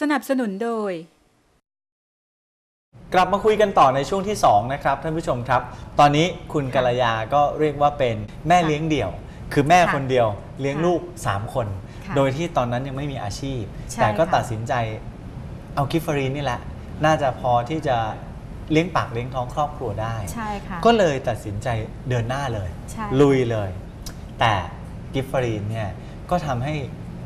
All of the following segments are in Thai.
สนับสนุนโดย กลับมาคุยกันต่อในช่วงที่ 2 นะครับท่านผู้ชมครับ ตอนนี้คุณกัลยาก็เรียกว่าเป็นแม่เลี้ยงเดี่ยว คือแม่ค่ะคนเดียวเลี้ยงค่ะลูก 3 คนค่ะโดยที่ตอนนั้นยังไม่มีอาชีพใช่แต่ก็ค่ะตัดสินใจเอากิฟฟรีนนี่แหละ น่าจะพอที่จะเลี้ยงปากเลี้ยงท้องครอบครัวได้ ใช่ค่ะ ก็เลยตัดสินใจเดินหน้าเลยใช่ลุยเลย แต่กิฟฟรีนเนี่ยก็ทำให้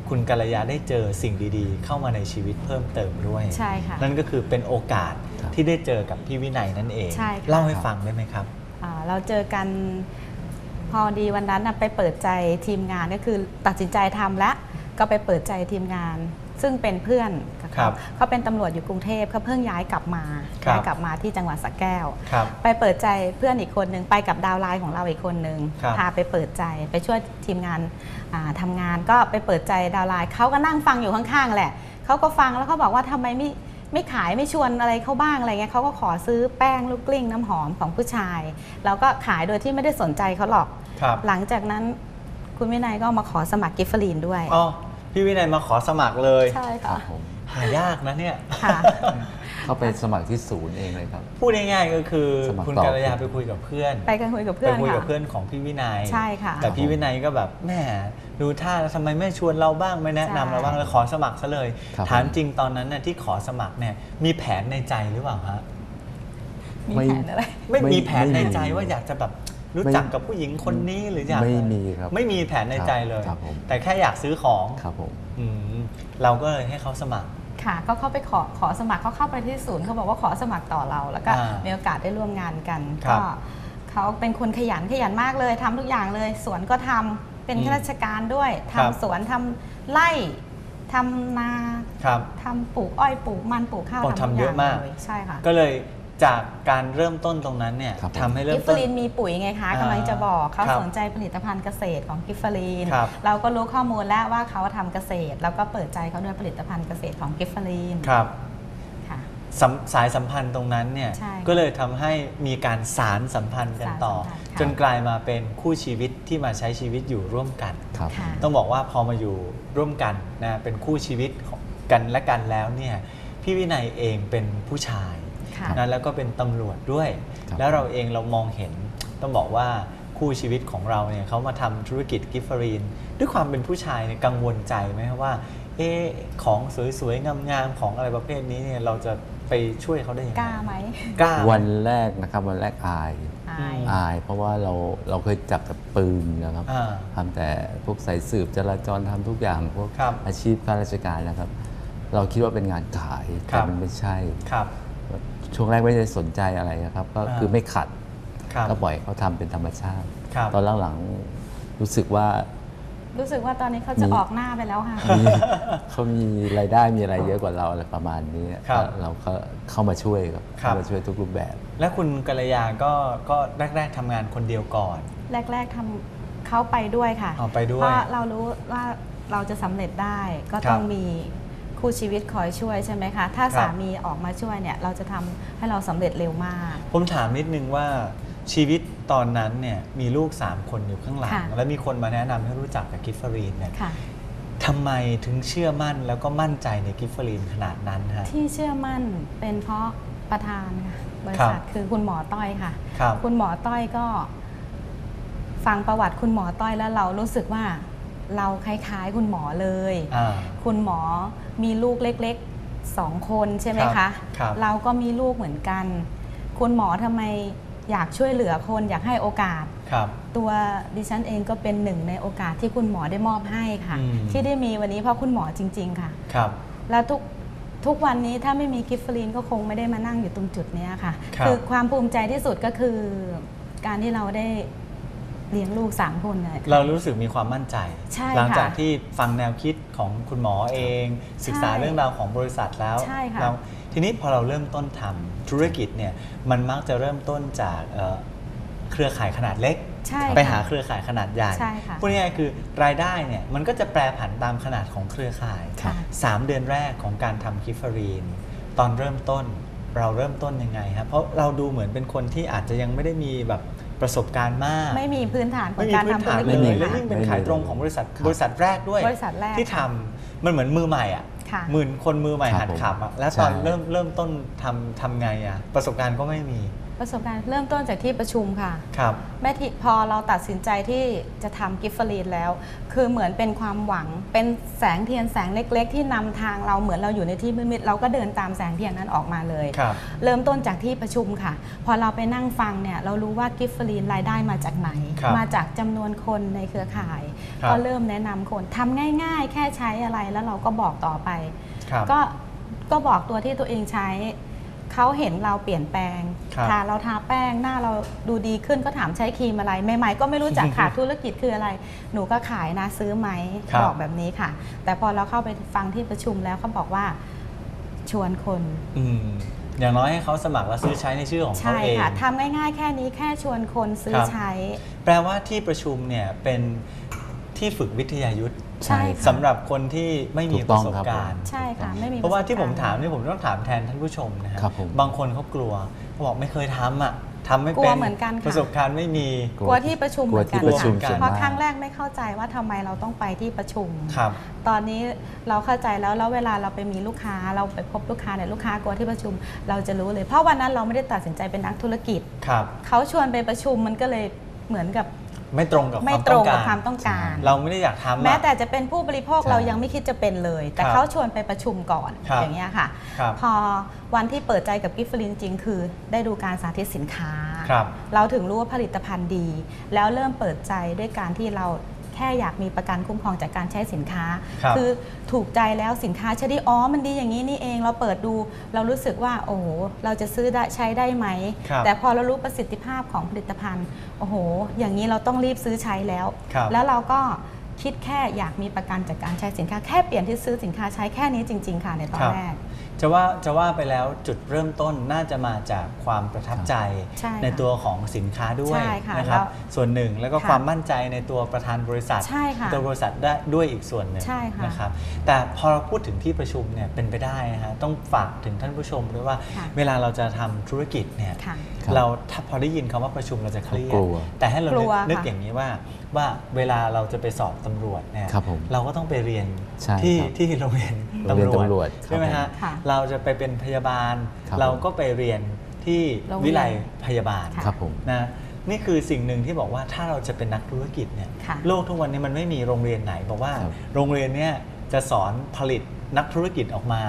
คุณกัลยาได้เจอสิ่งดีๆ เข้ามาในชีวิตเพิ่มเติมด้วย ใช่ค่ะ นั่นก็คือเป็นโอกาสครับที่ได้เจอกับพี่วินัยนั่นเอง ใช่ค่ะ เล่าให้ฟังได้ไหมครับ อ่าเราเจอกันพอดีวันนั้นน่ะไปเปิดใจทีมงานก็คือตัดสินใจทำแล้วก็ไปเปิดใจทีมงาน ซึ่งเป็นเพื่อนกับ ครัเขาบเขาเป็นตำรวจอยู่กรุงเทพเขาเพิ่งย้ายกลับมาครับย้ายกลับมาที่จังหวัดสระแก้วครับไปเปิดใจเพื่อนอีกคนหนึ่งไปกับดาวน์ไลน์ของเราอีกคนหนึ่งครับพาไปเปิดใจไปช่วยทีมงานอ่าทำงานก็ไปเปิดใจดาวน์ไลน์เขาก็นั่งฟังอยู่ข้างๆแหละเขาก็ฟังแล้วเขาบอกว่าทำไมไม่ไม่ขายไม่ชวนอะไรเขาบ้างอะไรเงี้ยเขาก็ขอซื้อแป้งลูกกลิ้งน้ำหอมของผู้ชาย แล้วก็ขายโดยที่ไม่ได้สนใจเขาหรอกครับหลังจากนั้นคุณวินัยก็มาขอสมัครกิฟเฟอรีนด้วยอ๋อพี่วินัยมาขอสมัครเลยใช่ครัค่ะบผม หายากนะเนี่ย ค่ะ เข้าไปสมัครที่ศูนย์เองเลยครับ พูดง่ายๆก็คือสมัครคุณต่อกัลยาไปคุยกับเพื่อน ไปกันคุยกับไปเพื่อนคุยกับค่ะเพื่อนของพี่วินัยใช่ค่ะแต่พี่วินัยก็แบบแหม่ดูท่าแล้วทำไมไม่ชวนเราบ้างไม่แนะนำใช่เราบ้างเลยขอสมัครซะเลย ครับ ถามจริงตอนนั้นน่ะที่ขอสมัครเนี่ยมีแผนในใจหรือเปล่าฮะมีไม่แผนอะไร ไม่ไม่มีแผนในไม่มีใจว่าอยากจะแบบ รู้จักกับผู้หญิงคนนี้หรืออยากไม่มีครับไม่มีแผนในใจเลยครับผมแต่แค่อยากซื้อของครับผมอืมเราก็เลยให้เขาสมัครค่ะก็เข้าไปขอขอสมัครเขาเข้าไปที่ศูนย์เขาบอกว่าขอสมัครต่อเรา แล้วก็อ่ามีมีโอกาสได้ร่วมงานกันครัก็บเขาเป็นคนขยันขยันมากเลยทำทุกอย่างเลย สวนก็ทำเป็นอืมข้าราชการด้วยครัทำบสวนทำไร่ทำนาครับทำปลูกอ้อยปลูกมันปลูกข้าวโอ้ทำทุกทำเยออะย่างมากเลยใช่ค่ะ ก็เลย จากการเริ่มต้นตรงนั้นเนี่ยครับผม ทำให้เริ่กิมฟเฟอต้น รีนมีปุ๋ยไงคะอ่ากำลังจะบอกเขาครับสนใจผลิตภัณฑ์เกษตรของกิฟเฟอรีน ครับเราก็รู้ข้อมูลแล้วว่าเขาทำเกษตร แล้วก็เปิดใจเขาด้วยผลิตภัณฑ์เกษตรของกิฟเฟอรีนครับ ค่ะสำสายสัมพันธ์ตรงนั้นเนี่ยใช่ก็เลยทำให้มีการสารสัมพันธ์กันต่อ สารสัมพันธ์ค่ะ จนกลายมาเป็นคู่ชีวิตที่มาใช้ชีวิตอยู่ร่วมกัน ครับค่ะ ต้องบอกว่าพอมาอยู่ร่วมกันนะเป็นคู่ชีวิตของกันและกันแล้วเนี่ยพี่วินัยเองเป็นผู้ชาย ค่ะนะแล้วก็เป็นตำรวจด้วยครับแล้วเราเองเรามองเห็นต้องบอกว่าคู่ชีวิตของเราเนี่ยเขามาทำธุรกิจกิฟเฟอรีน ด้วยความเป็นผู้ชายเนี่ยกังวลใจไหมครับว่าเออของสวยๆงามๆของอะไรประเภทนี้เนี่ยเราจะไปช่วยเขาได้ยังไงกล้าไหมกล้าวันแรกนะครับวันแรกอายอายอืมอายเพราะว่าเราเราเคยจับแต่ปืนนะครับอ่าทำแต่พวกสายสืบจราจรทำทุกอย่างพวกครับอาชีพข้าราชการนะครับ เราคิดว่าเป็นงานขายครัแต่บมันไม่ใช่ครับ ช่วงแรกไม่ได้สนใจอะไรนะครับ ก็อ่าคือไม่ขัดครับก็ปล่อยเขาทำเป็นธรรมชาติครับตอนหลังๆรู้สึกว่า รู้สึกว่าตอนนี้เขาจะมีออกหน้าไปแล้วค่ะมีเขามีรายได้มีอะไรเยอะกว่าเราอะไรประมาณนี้ครับก็เราก็เข้ามาช่วยครับครับเข้ามาช่วยทุกรูปแบบ และคุณกัลยาก็ก็แรก ๆทำงานคนเดียวก่อน แรก ๆทำเขาไปด้วยค่ะเอาไปด้วยเพราะเรารู้ว่าเราจะสำเร็จได้ก็ต้องครับมี คู่ชีวิตคอยช่วยใช่ไหมคะ ถ้าครับสามีออกมาช่วยเนี่ยเราจะทำให้เราสำเร็จเร็วมาก ผมถามนิดนึงว่าชีวิตตอนนั้นเนี่ยมีลูก 3 คนอยู่ข้างหลังค่ะแล้วมีคนมาแนะนำให้รู้จักกับกิฟเฟอรีนเนี่ยค่ะทำไมถึงเชื่อมั่นแล้วก็มั่นใจในกิฟเฟอรีนขนาดนั้นฮะที่เชื่อมั่นเป็นเพราะประธานค่ะบริษัทคือคุณหมอต้อยค่ะครับคุณหมอต้อยก็ ฟังประวัติคุณหมอต้อยแล้วเรารู้สึกว่า เราคล้ายๆ คุณหมอเลย อ่า คุณหมอมีลูกเล็กๆสองคนใช่ไหมครัคะ บครับเราก็มีลูกเหมือนกัน คุณหมอทำไมอยากช่วยเหลือคนอยากให้โอกาส ครับ ตัวดิฉันเองก็เป็นหนึ่งในโอกาสที่คุณหมอได้มอบให้ค่ะ อืม ที่ได้มีวันนี้เพราะคุณหมอจริง ๆ ค่ะ ครับ แล้วทุกทุกวันนี้ถ้าไม่มีกิฟเฟอรีนก็คงไม่ได้มานั่งอยู่ตรงจุดเนี้ยค่ะครับ อความภูมิใจที่สุดก็คือการที่เราได้ เลี้ยงลูกสามคนเลย เรารู้สึกมีความมั่นใจ ใช่หลัจากค่ะที่ฟังแนวคิดของคุณหมอเอง ศึกษาใช่เรื่องราวของบริษัทแล้วใช่ค่ะเราทีนี้พอเราเริ่มต้นทำธุรกิจเนี่ยมันมักจะเริ่มต้นจากเอ่อเครือข่ายขนาดเล็ก ใช่ไปค่ะหาเครือข่ายขนาดใหญ่ใช่ค่ะพูดง่ายๆคือรายได้เนี่ยมันก็จะแปรผันตามขนาดของเครือข่าย ค่ะ 3 เดือนแรกของการทำกิฟเฟอรีน ตอนเริ่มต้นเราเริ่มต้นยังไงครับเพราะเราดูเหมือนเป็นคนที่อาจจะยังไม่ได้มีแบบ ประสบการณ์มาก ไม่มีพื้นฐานของไม่มีการพื้นทำธุฐานรเลกิจยไม่มีและยิ่งเป็นไม่มีขายตรงของบริษัทครับบริษัทแรกด้วย บริษัทแรกที่ทำมันเหมือนมือใหม่อะค่ะหมื่นคนมือใหม่ครับหัดผมขับอะแล้วตอนใช่เริ่มเริ่มต้นทำทำไงอะประสบการณ์ก็ไม่มี ประสบการณ์เริ่มต้นจากที่ประชุมค่ะ ครับ แม่ที่พอเราตัดสินใจที่จะทำกิฟฟรีนแล้ว คือเหมือนเป็นความหวังเป็นแสงเทียนแสงเล็ก ๆ ที่นำทางเราเหมือนเราอยู่ในที่มืดๆเราก็เดินตามแสงเทียนนั้นออกมาเลย ครับ เริ่มต้นจากที่ประชุมค่ะ พอเราไปนั่งฟังเนี่ยเรารู้ว่ากิฟฟรีนรายได้มาจากไหน ครับมาจากจำนวนคนในเครือข่าย ครับ ก็เริ่มแนะนำคนทำง่าย ๆ แค่ใช้อะไรแล้วเราก็บอกต่อไป ครับ ก็ก็บอกตัวที่ตัวเองใช้ เขาเห็นเราเปลี่ยนแปลงครับทาเราทาแป้งหน้าเราดูดีขึ้นก็ถามใช้ครีมอะไร ใหม่ๆ ก็ไม่รู้จักค่ะธุรกิจคืออะไร หนูก็ขายนะซื้อไหมครับบอกแบบนี้ค่ะ แต่พอเราเข้าไปฟังที่ประชุมแล้วเขาบอกว่าชวนคนอืมอย่างน้อยให้เขาสมัครและซื้อใช้ในชื่อของเขาใช่เองค่ะทำง่ายๆ แค่นี้แค่ชวนคนซื้อครับใช้ แปลว่าที่ประชุมเนี่ยเป็นที่ฝึกวิทยายุทธ์ ใช่ค่ะสำหรับคนที่ไม่มีถูกปต้ระองสบครับการณ์ใช่ค่ะไม่มีเพราะว่าที่ผมปสบกถามณ์นี่ผมต้องถามแทนท่านผู้ชมนะฮะครับผมบางคนเขากลัวเขาบอกไม่เคยทำอะทำไม่กลัเป็วนเหมือนกันค่ะประสบการณ์ไม่มีกลักลัวที่ประชุมกเหลัวมือนกัที่นประชุมค่ะส่วนเพราะมากครั้งแรกไม่เข้าใจว่าทำไมเราต้องไปที่ประชุมครับตอนนี้เราเข้าใจแล้วแล้วเวลาเราไปมีลูกค้าเราไปพบลูกค้าเนี่ยลูกค้ากลัวที่ประชุม เราจะรู้เลย เพราะวันนั้นเราไม่ได้ตัดสินใจเป็นนักธุรกิจครับเขาชวนไปประชุมมันก็เลยเหมือนกับ ไม่ตรงกับคไม่วามตรต้องงกับการความต้องการ เราไม่ได้อยากทำอะแม้แต่จะเป็นผู้บริโภคใช่เรายังไม่คิดจะเป็นเลย แต่ครับเขาชวนไปประชุมก่อนครับอย่างเงี้ยค่ะครับพอวันที่เปิดใจกับกิฟฟลินจริงๆคือ ได้ดูการสาธิตสินค้าครับเราถึงรู้ว่าผลิตภัณฑ์ดี แล้วเริ่มเปิดใจด้วยการที่เรา แค่อยากมีประกันคุ้มครองจากการใช้สินค้าครับอถูกใจแล้วสินค้าใช้ได้อ๋อมันดีอย่างนี้นี่เองเราเปิดดู เรารู้สึกว่าโอ้โหเราจะซื้อได้ใช้ได้ไหม ครับแต่พอเรารู้ประสิทธิภาพของผลิตภัณฑ์โอ้โห อย่างนี้เราต้องรีบซื้อใช้แล้ว ครับแล้วเราก็คิดแค่อยากมีประกันจากการใช้สินค้าแค่เปลี่ยนที่ซื้อสินค้าใช้แค่นี้จริง ๆ ค่ะในตอนครับ แรก จะว่าจะว่าไปแล้วจุดเริ่มต้นน่าจะมาจากความประทับใจใช่ค่ะตัวของสินค้าด้วยใช่ค่ะนะครับ แล้วส่วนหนึ่งแล้วก็ค่ะความมั่นใจในตัวประธานบริษัทใช่ค่ะตัวบริษัทได้ด้วยอีกส่วนหนึ่งใช่ค่ะนะครับแต่พอเราพูดถึงที่ประชุมเนี่ยเป็นไปได้นะฮะต้องฝากถึงท่านผู้ชมด้วยว่า ค่ะ เวลาเราจะทำธุรกิจเนี่ย ค่ะ ครับเราถ้าพอได้ยินคำว่าประชุมเราจะเครียดกลัวแต่ให้เรากลันึกวนึกค่ะอย่างนี้ว่าว่าเวลาเราจะไปสอบตำรวจเนี่ยครับผมเราก็ต้องไปเรียนใช่ที่ครับที่โรงเรียนโรงเรียนตำรวจใช่ไหมครัฮะบผมค่ะเราจะไปเป็นพยาบาล ครับเราก็ไปเรียนที่โรงเรียนวิไลพยาบาลค่ะครับผมนะนี่คือสิ่งหนึ่งที่บอกว่าถ้าเราจะเป็นนักธุรกิจเนี่ยค่ะ โลกทุกวันนี้มันไม่มีโรงเรียนไหนบอกว่า ครับโรงเรียนเนี่ยจะสอนผลิตนักธุรกิจออกมา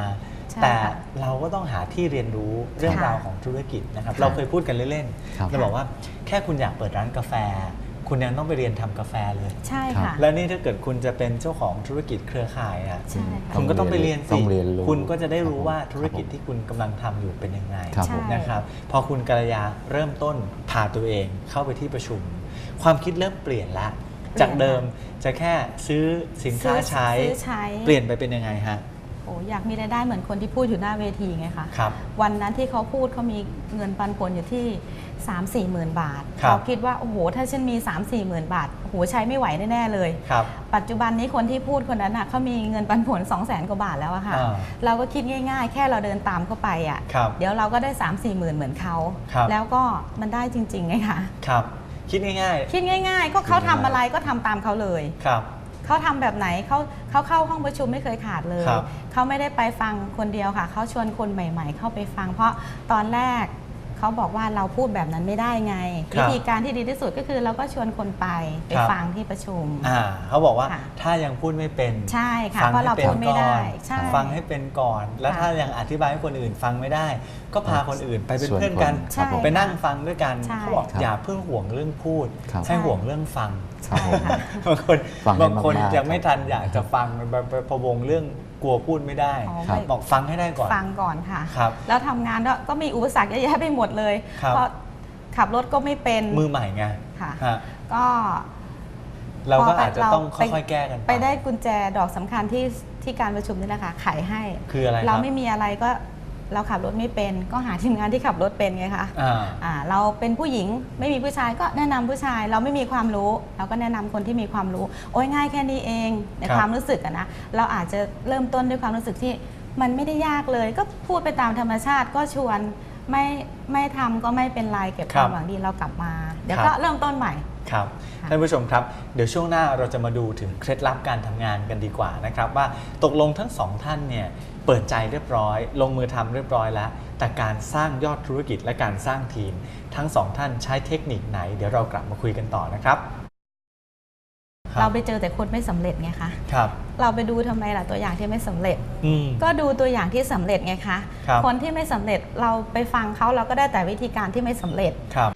ใช่แต่ค่ะ เราก็ต้องหาที่เรียนรู้เรื่องค่ะราวของธุรกิจนะครับครับ เราเคยพูดกันเล่นครับ ๆเราบอกว่าแค่คุณอยากเปิดร้านกาแฟ คุณยังต้องไปเรียนทำกาแฟเลย ใช่ครับค่ะ แล้วนี่ถ้าเกิดคุณจะเป็นเจ้าของธุรกิจเครือข่ายอะใช่ค่ะคุณก็ต้องไปเรียนต้สิองเรียนรู้คุณก็จะได้รู้ครับผมว่าธุรกิจครับผมที่คุณกำลังทำอยู่เป็นยังไงครับใช่ผมนะครับพอคุณกัลยาเริ่มต้นพาตัวเองเข้าไปที่ประชุม ความคิดเริ่มเปลี่ยนละจากเดิมจะแค่ซื้อสินค้าใช้ซื้อใช้เปลี่ยนไปเป็นยังไงฮะโอ้อยากมีรายได้เหมือนคนที่พูดอยู่หน้าเวทีไงคะครับ วันนั้นที่เขาพูดเขามีเงินปันผลอยู่ที่ 3 4หมื่นบาทครับเราคิดว่าโอ้โหถ้าฉันมี 3 4หมื่นบาทโอ้โหใช้ไม่ไหวแน่ๆเลย ครับ ปัจจุบันนี้คนที่พูดคนนั้นอะเขามีเงินปันผล 2 0 0แสนกว่าบาทแล้วอะค่ะ อ่าเราก็คิดง่าย ๆ แค่เราเดินตามเข้าไปอะครับเดี๋ยวเราก็ได้ 3 4หมื่นเหมือนเขา ครับ แล้วก็มันได้จริงๆไงคะ ครับ คิดง่าย คิดง่ายๆ ก็เขาทำอะไรก็ทำตามเขาเลย ๆ ครับ เขาทำแบบไหนเขาเขาเข้าห้องประชุมไม่เคยขาดเลยครับเขาไม่ได้ไปฟังคนเดียวค่ะ เขาชวนคนใหม่ ๆ เข้าไปฟัง เพราะตอนแรก เขาบอกว่าเราพูดแบบนั้นไม่ได้ไงครับวิธีการที่ดีที่สุดก็คือเราก็ชวนคนไปไปครับฟังที่ประชุมอ่าเขาบอกว่าค่ะถ้ายังพูดไม่เป็นใช่ค่ะฟังเพราะเราให้เป็นพูดไม่ได้ก่อนใช่ฟังให้เป็นก่อน แล้วค่ะถ้ายังอธิบายให้คนอื่นฟังไม่ได้ ก็พาคนอื่นไปเป็นชวนเพื่อนกันคนใช่ครับผมไปนั่งฟังด้วยกันใช่เขาบอกครับอย่าเพิ่งห่วงเรื่องพูดครับให้ห่วงเรื่องฟังครับผมบางคนฟังให้บางคนมากๆยังไม่ครับทันอยากจะฟังไปไปพะวงเรื่องกลัวพูดไม่ได้ อ๋อครับไม่ บอกฟังให้ได้ก่อน ฟังก่อนค่ะ ครับแล้วทำงานก็ก็มีอุปสรรคเยอะแยะไปหมดเลยครับ เพราะขับรถก็ไม่เป็นมือใหม่ไงค่ะ ฮะก็เราก็พไปอาจจะต้องเรค่อยๆแก้กันไปได้กุญแจดอกสำคัญที่ที่การประชุมนี่แหละค่ะไขให้ คืออะไรครับ เราไม่มีอะไรก็ เราขับรถไม่เป็นก็หาทีมงานที่ขับรถเป็นไงคะอ่าอ่าเราเป็นผู้หญิงไม่มีผู้ชายก็แนะนำผู้ชาย เราไม่มีความรู้ เราก็แนะนำคนที่มีความรู้ โอ้ยง่ายแค่นี้เองในครับความรู้สึกอะนะเราอาจจะเริ่มต้นด้วยความรู้สึกที่มันไม่ได้ยากเลย ก็พูดไปตามธรรมชาติก็ชวนไม่ไม่ทำก็ไม่เป็นไรเก็บความหวังดีเรากลับมา เดี๋ยวครัก็บเริ่มต้นใหม่ครับค่ะท่านผู้ชมครับ เดี๋ยวช่วงหน้าเราจะมาดูถึงเคล็ดลับการทำงานกันดีกว่านะครับ ว่าตกลงทั้งสองท่านเนี่ย เปิดใจเรียบร้อย ลงมือทำเรียบร้อยแล้ว แต่การสร้างยอดธุรกิจและการสร้างทีม ทั้งสองท่านใช้เทคนิคไหน เดี๋ยวเรากลับมาคุยกันต่อนะครับคเราบไปเจอแต่คนไม่สำเร็จไงคะครับ เราไปดูทำไมล่ะตัวอย่างที่ไม่สำเร็จอืมก็ดูตัวอย่างที่สำเร็จไงคะครับคนที่ไม่สำเร็จเราไปฟังเขาเราก็ได้แต่วิธีการที่ไม่สำเร็จครับ